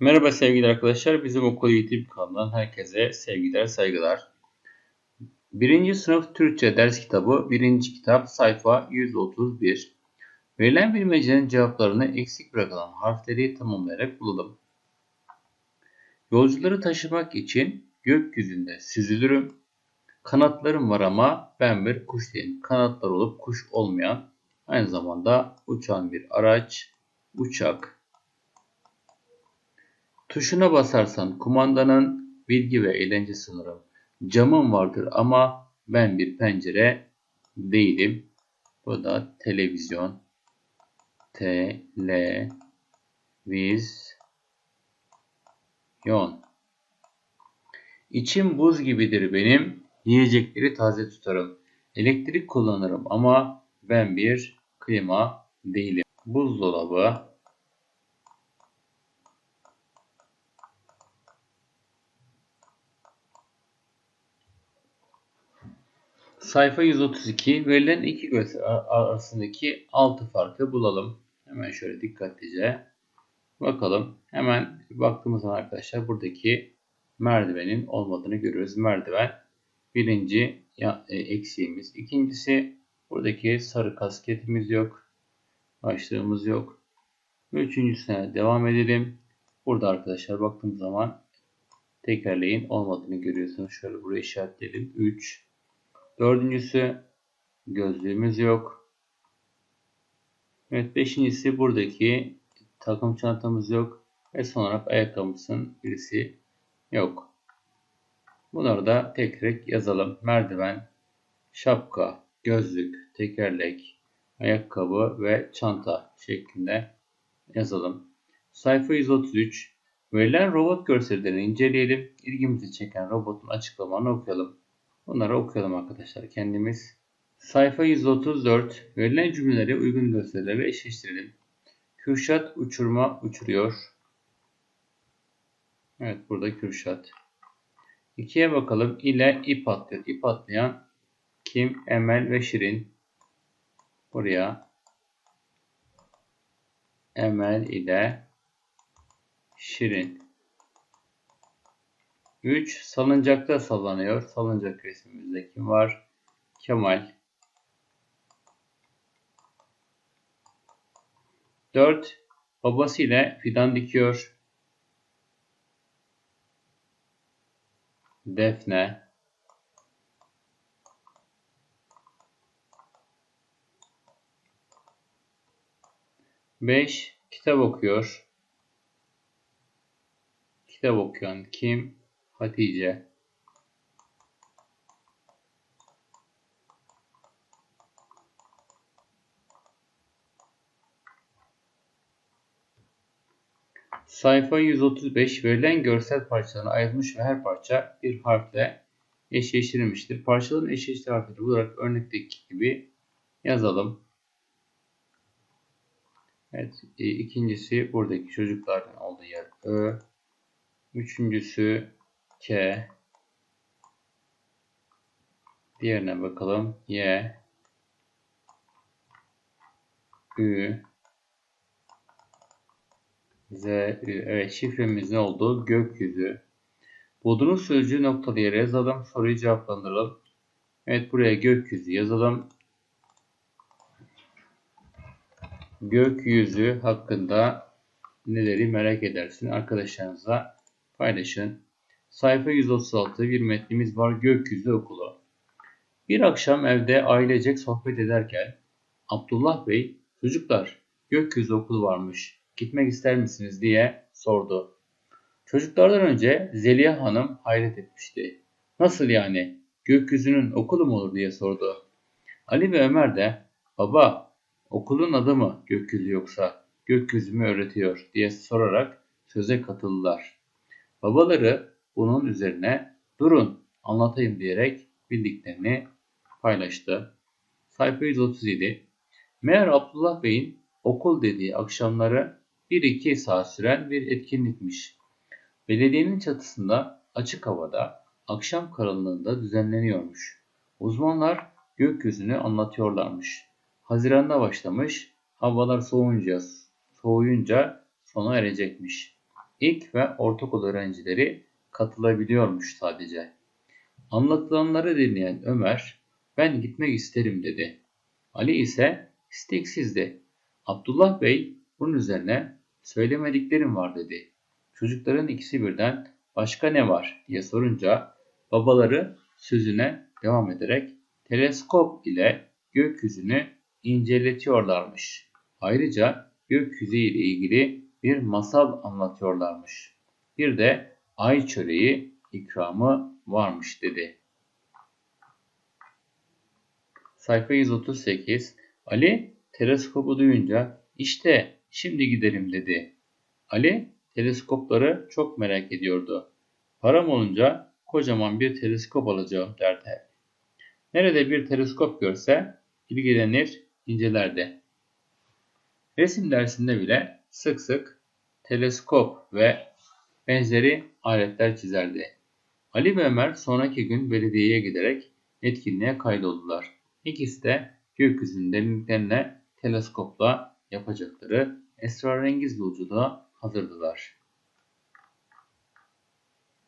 Merhaba sevgili arkadaşlar. Bizim okul YouTube kanalından herkese sevgiler, saygılar. Birinci sınıf Türkçe ders kitabı, birinci kitap sayfa 131. Verilen bilmecenin cevaplarını eksik bırakılan harfleri tamamlayarak bulalım. Yolcuları taşımak için gökyüzünde süzülürüm. Kanatlarım var ama ben bir kuş değilim. Kanatlar olup kuş olmayan, aynı zamanda uçan bir araç, uçak, Tuşuna basarsan kumandanın bilgi ve eğlence sınırım. Camım vardır ama ben bir pencere değilim. Bu da televizyon. Televizyon. İçim buz gibidir benim. Yiyecekleri taze tutarım. Elektrik kullanırım ama ben bir klima değilim. Buzdolabı, Sayfa 132 verilen iki gösteri arasındaki altı farkı bulalım. Hemen şöyle dikkatlice bakalım. Hemen baktığımız zaman arkadaşlar buradaki merdivenin olmadığını görüyoruz. Merdiven birinci e, eksiğimiz. İkincisi buradaki sarı kasketimiz yok. Başlığımız yok. Üçüncüsüne devam edelim. Burada arkadaşlar baktığımız zaman tekerleğin olmadığını görüyorsunuz. Şöyle buraya işaretleyelim. 3 Dördüncüsü gözlüğümüz yok. Evet beşincisi buradaki takım çantamız yok. Ve son olarak ayakkabımızın birisi yok. Bunları da tek tek yazalım. Merdiven, şapka, gözlük, tekerlek, ayakkabı ve çanta şeklinde yazalım. Sayfa 133. Verilen robot görsellerini inceleyelim. İlgimizi çeken robotun açıklamalarını okuyalım. Bunları okuyalım arkadaşlar kendimiz. Sayfa 134. Verilen cümleleri uygun gösterilerle eşleştirelim. Kürşat uçurma uçuruyor. Evet burada Kürşat. İkiye bakalım. İle ip atlıyor. İp atlayan kim? Emel ve Şirin. Buraya Emel ile Şirin. 3. Salıncakta sallanıyor. Salıncak resmimizde kim var? Kemal. 4. Babasıyla fidan dikiyor. Defne. Beş, kitap okuyor. Kitap okuyan kim? Hatice Sayfa 135 verilen görsel parçalarına ayrılmış ve her parça bir harfle eşleştirilmiştir. Parçaların eşleştiği harfleri bularak örnekteki gibi yazalım. Evet, e, ikincisi buradaki çocukların olduğu yer Ö. Üçüncüsü K Diğerine bakalım. Y Ü Z Ü. Evet şifremiz ne oldu? Gökyüzü. Bulduğunuz sözcüğü noktalı yere yazalım. Soruyu cevaplandıralım. Evet buraya gökyüzü yazalım. Gökyüzü hakkında neleri merak edersin arkadaşlarınızla paylaşın. Sayfa 136 bir metnimiz var. Gökyüzü okulu. Bir akşam evde ailecek sohbet ederken Abdullah Bey çocuklar gökyüzü okulu varmış. Gitmek ister misiniz diye sordu. Çocuklardan önce Zeliha Hanım hayret etmişti. Nasıl yani? Gökyüzünün okulu mu olur diye sordu. Ali ve Ömer de baba okulun adı mı gökyüzü yoksa gökyüzü mü öğretiyor diye sorarak söze katıldılar. Babaları bunun üzerine durun anlatayım diyerek bildiklerini paylaştı. Sayfa 137 Meğer Abdullah Bey'in okul dediği akşamları 1-2 saat süren bir etkinlikmiş. Belediyenin çatısında açık havada akşam karanlığında düzenleniyormuş. Uzmanlar gökyüzünü anlatıyorlarmış. Haziranda başlamış, havalar soğuyunca, soğuyunca sona erecekmiş. İlk ve ortaokul öğrencileri katılabiliyormuş sadece. Anlatılanları dinleyen Ömer, ben gitmek isterim dedi. Ali ise isteksizdi. Abdullah Bey bunun üzerine söylemediklerim var dedi. Çocukların ikisi birden başka ne var diye sorunca babaları sözüne devam ederek teleskop ile gökyüzünü inceletiyorlarmış. Ayrıca gökyüzü ile ilgili bir masal anlatıyorlarmış. Bir de ay çöreği ikramı varmış dedi. Sayfa 138 Ali teleskobu duyunca işte şimdi giderim dedi. Ali teleskopları çok merak ediyordu. Param olunca kocaman bir teleskop alacağım derdi. Nerede bir teleskop görse ilgilenir, incelerdi. Resim dersinde bile sık sık teleskop ve benzeri aletler çizerdi. Ali ve Ömer sonraki gün belediyeye giderek etkinliğe kaydoldular. İkisi de gökyüzünün derinliklerine teleskopla yapacakları esrarengiz yolculuğa hazırdılar.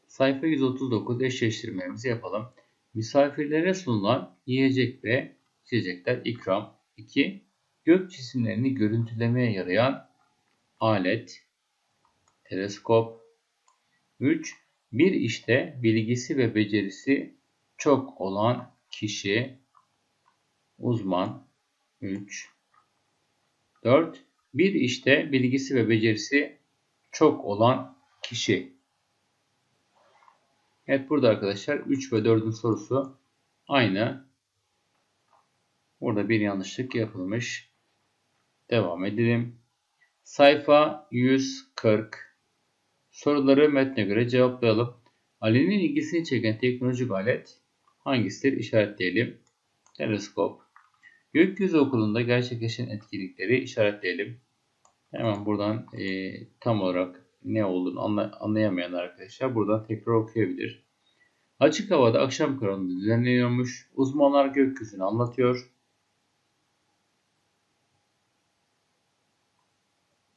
Sayfa 139 eşleştirmemizi yapalım. Misafirlere sunulan yiyecek ve içecekler ikram. 2. Gök cisimlerini görüntülemeye yarayan alet, teleskop. 3. Bir işte bilgisi ve becerisi çok olan kişi, uzman. 3. 4. Bir işte bilgisi ve becerisi çok olan kişi. Evet burada arkadaşlar 3 ve 4'ün sorusu aynı. Burada bir yanlışlık yapılmış. Devam edelim. Sayfa 140. Soruları metne göre cevaplayalım. Ali'nin ilgisini çeken teknolojik alet hangisidir? İşaretleyelim. Teleskop. Gökyüzü okulunda gerçekleşen etkinlikleri işaretleyelim. Hemen buradan e, tam olarak ne olduğunu anla, anlayamayan arkadaşlar buradan tekrar okuyabilir. Açık havada akşam karanlığı düzenleniyormuş. Uzmanlar gökyüzünü anlatıyor.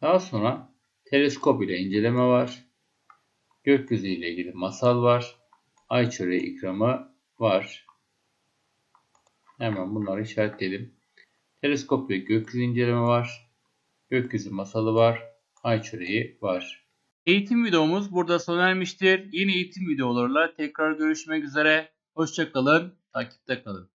Daha sonra teleskop ile inceleme var. Gökyüzü ile ilgili masal var. Ay çöreği ikramı var. Hemen bunları işaretleyelim. Teleskop ve gökyüzü inceleme var. Gökyüzü masalı var. Ay çöreği var. Eğitim videomuz burada sona ermiştir. Yeni eğitim videolarla tekrar görüşmek üzere. Hoşçakalın. Takipte kalın.